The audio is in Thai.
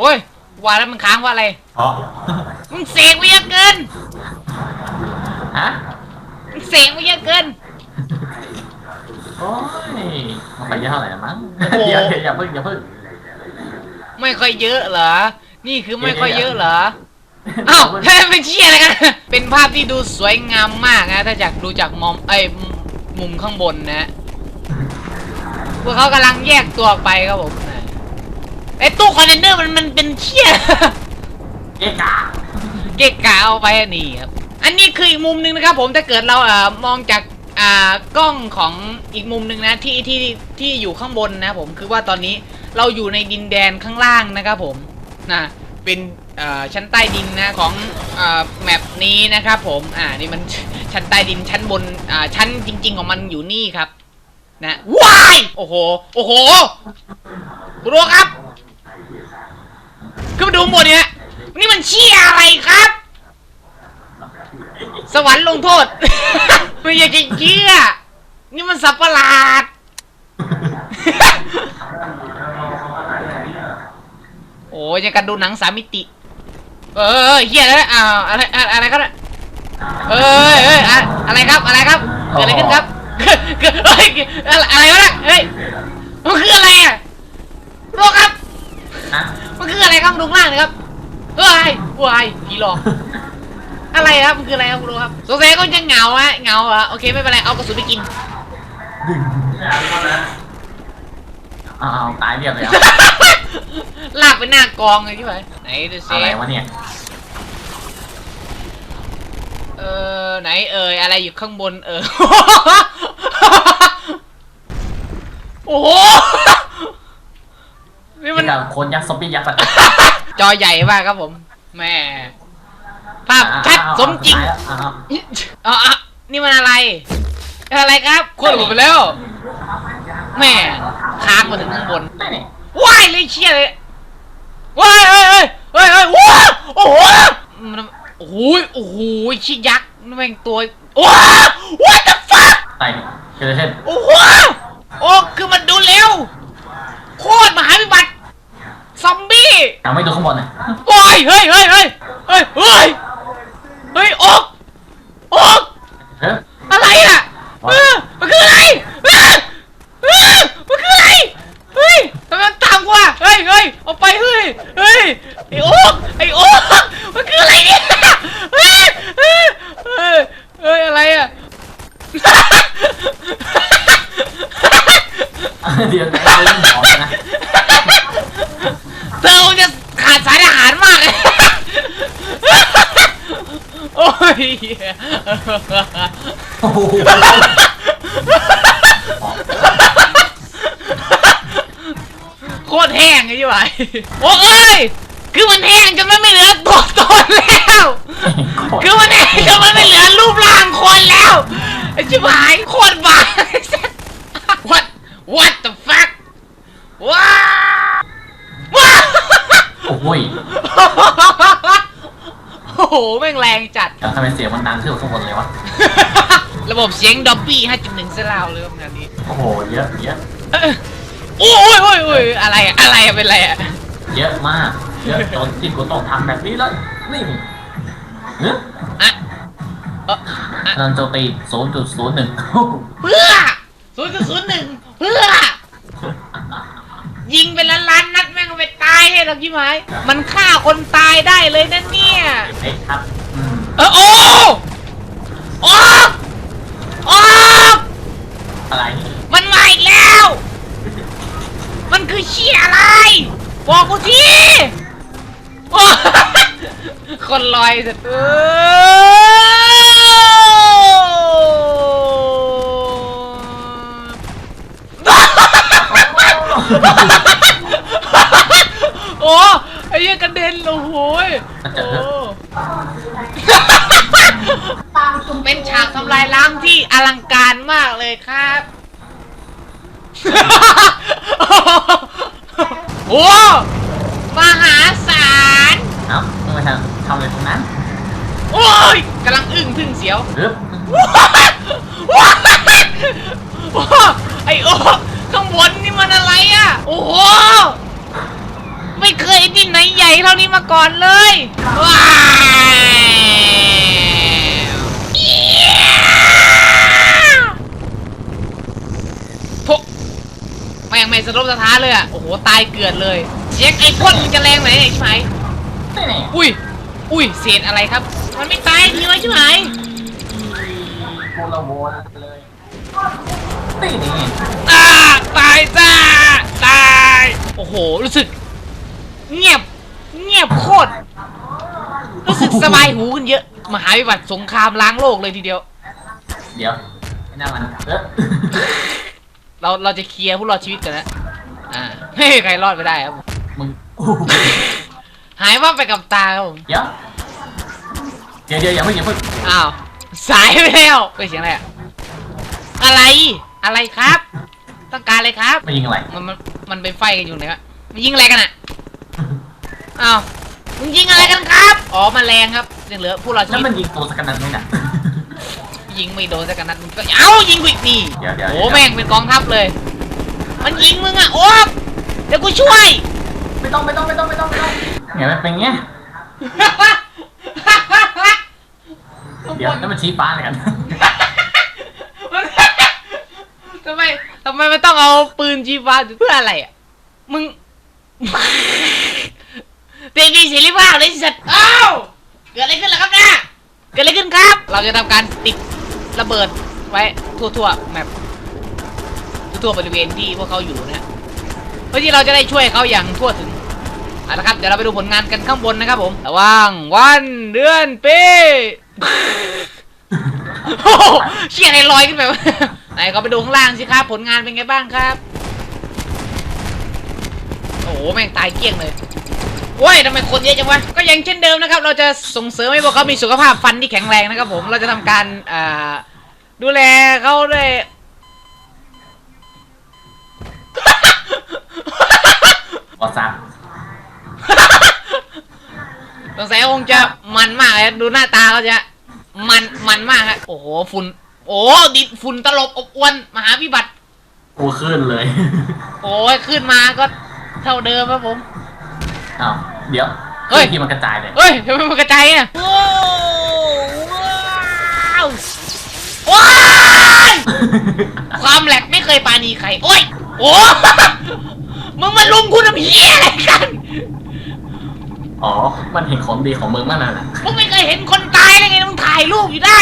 โอ้ยว่าแล้วมันค้างว่าอะไร อ๋อมึงเสกไปเยอะเกิน ฮะมึงเสกไปเยอะเกิน โอ้ยมันไปเยอะเท่าไหร่ละมั้งโอ้โห เดี๋ยวเดี๋ยวอย่าเพิ่งอย่าเพิ่งไม่ค่อยเยอะเหรอ นี่คือไม่ค่อยเยอะเหรอเดี๋อ้ายววเฮ้ยเป็นเชี่ยอะไรกัน เป็นภาพที่ดูสวยงามมากนะ ถ้าจากดูจากมอมไอ้ยมุมข้างบนนะพวกเขากำลังแยกตัวออกไปครับผม ไอตู้คอนเทนเนอร์มันมันเป็นเชี่ยเอ๊ะกาเกะกะเอาไปอันนี่ครับ อันนี้คืออีกมุมหนึ่งนะครับ ผมถ้าเกิดเราเอ่อมองจากอ่ากล้องของอีกมุมหนึ่งนะที่ที่ที่อยู่ข้างบนนะผมคือว่าตอนนี้เราอยู่ในดินแดนข้างล่างนะครับผมนะเป็นอ่อชั้นใต้ดินนะของอ่อแมปนี้นะครับผมอ่านี่มัน ชั้นใต้ดินชั้นบนอ่าชั้นจริง ๆ ของมันอยู่นี่ครับ นะว้ายโอ้โหโอ้โหคุณรู้ครับ ขึ้นมาดูข้างบนเนี่ยนี่มันเชี่ยอะไรครับ สวรรค์ลงโทษ ไม่อยากจะเชื่อนี่มันสับประหลาด โอ้ยยังกันดูหนังสามมิติ เออเฮียแล้วอ้าวอะไรอะไรอะไรก็ได้เอ้ยเอ้ยอะอะไรครับอะไรครับเกิดอะไรขึ้นครับเกิดเฮ้ยอะไรอะไรวะเนี่ยเฮ้ยมันคืออะไรอะโลครับนะ มันคืออะไรครับดูข้างล่างนะครับเฮ้ยว้ายผีหลอก อะไรครับมันคืออะไรครับคุณรู้ครับสงสัยก็จะเหงาฮะเหงาเหรอโอเคไม่เป็นไรเอากระสุนไปกินดึงเอาเอาตายเรียบเลยอะลากไปหน้ากองเลยที่ไหนไหนดูซิอะไรวะเนี่ยเออไหนเอ่ยอะไรอยู่ข้างบนเออโอ้โห นี่มันนี่กับคนยักษ์ซอมบี้ยักษ์อะจอใหญ่มากครับผมแม่ภาพชัดอ้าวสมจริงอ้าวอ้าวอ๋ออะนี่มันอะไร อะไรครับโคตรหมดไปแล้วแม่ค้างมาถึงข้างบนไม่เนี่ยว้ายเลยเชี่ยเลยว้ายเฮ้ยเฮ้ยเฮ้ยเฮ้ยว้าโอ้โหมันโอ้โหโอ้โหชิยักษ์นั่นแม่งตัวว้า what the fuck ตายเนี่ยเกิดอะไรขึ้นโอ้โหโอ้คือมันดูเร็วโคตรมหาวิบัติซอมบี้ เอาไม่ดูข้างบนอะโอ้ยเฮ้ยเฮ้ยเฮ้ยเฮ้ยเฮ้ยเฮ้ยโอ๊กโอ๊กเฮ้ยอะไรอะเออมันคืออะไรเออเออมันคืออะไรเฮ้ยทำไมมันตามกูอะเฮ้ยเฮ้ยเอาไปเฮ้ยเฮ้ยไอ้โอ๊กไอ้โอ๊กมันคืออะไรเนี่ยเฮ้ยเฮ้ยเฮ้ยเฮ้ยอะไรอะ เดี๋ยวนะเรื่องหมอนะ เธอคงจะขาดสารอาหารมากเลย โอ้ยเหี้ยโอ้โหโคตรแห้งเลยใช่ไหมโอ้เอ้ย คือมันแห้งจนมันไม่เหลือตัวตนแล้ว คือมันแห้งจนมันไม่เหลือรูปร่างคนแล้วไอ้ชิบหายโคตรบ้า What What the fuck โอ้โห แม่งแรงจัด แล้วทำไมเสียงมันดังขึ้นกว่าข้างบนเลยวะ ระบบเสียงดอบบี้5.1เซลาวเลยครับงานนี้โอ้โห เยอะ เยอะ เอ้ยโอ้ยโอ้ยโอ้ยอะไรอะอะไรอะเป็นไรอะเยอะมาก เยอะจนที่กูต้องทำแบบนี้เลยนี่เนื้ออะเอ่ออะนันโจตีศูนย์จุดศูนย์หนึ่งเพื่อศูนย์ศูนย์หนึ่งเพื่อ ยิงเป็นล้านล้าน ตายให้เรากี่ไหมมันฆ่าคนตายได้เลยนะเนี่ยเอ๊ะครับอืมเออโอ้โอ้โอ้อะไรมันมาอีกแล้ว มันคือเชี่ยอะไร บอกกูทีโอ้คนลอยสุดเอโอ้ ไอ้เหี้ยกระเด็นโอ้โหยมันจะโอ้เป็นฉากทำลายล้างที่อลังการมากเลยครับ โอ้มหาศาลเอ้าทำไมทำทำอะไรตรงนั้นโอ้ยกำลังอึ้งทึ่งเสียวฮึบว้ายโอ้ไอโอ้ข้างบนนี่มันอะไรอะ โอ้โห ไม่เคยเห็นที่ไหนใหญ่เท่านี้มาก่อนเลยว้าวพวกแม่งไม่สะทกสะท้านเลยอะ โอ้โห ตายเกลือดเลย เช็คไอ้พ่นมึงจะแรงไหนไอ้ชิบหายนี่นี่อุ้ย อุ้ย เศษอะไรครับ มันไม่ตายทีวะชิบหายกูละโวนเลยนี่นี่อ่าตายจ้าตาย โอ้โห รู้สึก เงียบ เงียบโคตร รู้สึกสบายหูขึ้นเยอะ มหาวิบัติสงครามล้างโลกเลยทีเดียว เดี๋ยวไอ้นั่นมันเออเราเราจะเคลียร์ผู้รอดชีวิตกันนะอ่าไม่มีใครรอดไปได้ครับผมมึงหายว่าบไปกับตาครับผม เดี๋ยวเดี๋ยวเดี๋ยวอย่าเพิ่งอย่าเพิ่งอ้าว สายไปแล้วไปเสียงอะไรอะอะไร อะไรครับ ต้องการอะไรครับไม่ยิงอะไร มันมันมันไปไฟกันอยู่ไหนวะมันยิงอะไรกันอะ อ้าวมึงยิงอะไรกันครับ อ๋อแมันแรงครับยังเหลือผู้รอดชีแล้ววิมันตยิงตัวสกัดนั้นไหมน่ะ ยิงไม่โดนสักนัดมึงก็เอ้ายิงกูอีกนี่เดี๋ยวเดี๋ยว โอ้เดี๋ยวแม่งเป็นกองทัพเลย มันยิงมึงอะโอ๊บเดี๋ยวกูช่วย ไม่ต้องไม่ต้องไม่ต้องไม่ต้องไม่ต้องไงมันเป็นไงเดี๋ยวนั่นมันชี้ฟ้าเลยกันมัน ทำไมทำไมมันต้องเอาปืนจีฟ้าเพื่ออะไรอะ มึง เตมีเสรีภาพเลยสัตว์อ้าวเกิดอะไรขึ้นล่ะครับเนี่ยเกิดอะไรขึ้นครับ เราจะทำการติดระเบิดไว้ทั่วๆแมปทั่วๆบริเวณที่พวกเขาอยู่นะเพื่อที่เราจะได้ช่วยเขาอย่างทั่วถึงเอาละครับเดี๋ยวเราไปดูผลงานกันข้างบนนะครับผมระว่างวันเดือนปีโอ้โหเชี่ยอะไรลอยขึ้นไปวะไหนก็ไปดูข้างล่างสิครับ ผลงานเป็นไงบ้างครับ โอ้โหแม่งตายเกลี้ยงเลย โว้ยทำไมคนเยอะจังวะ ก็ยังเช่นเดิมนะครับ เราจะส่งเสริมให้พวกเขามีสุขภาพฟันที่แข็งแรงนะครับผม เราจะทำการอ่าดูแลเขาด้วยวอซับสงสัยคงจะมันมากเลยดูหน้าตาเขาจะมันมันมากฮะโอ้โหฝุ่นโอ้ดินฝุ่นตลบอบอวนมหาวิบัติกูขึ้นเลย โอ้ยขึ้นมาก็เท่าเดิมครับผม อ้าวเดี๋ยวเฮ้ย ที่มันกระจายเลยเฮ้ยทำไมมันกระจายอะว้าวว้าวความแหลกไม่เคยปราณีใครโอ้ยโอ้มึงมาลุมคุณทำเหี้ยอะไรกันอ๋อ มันเห็นของดีของมึงมากนะ มึงไม่เคยเห็นคนตายเลยไงมึงถ่ายรูปอยู่ได้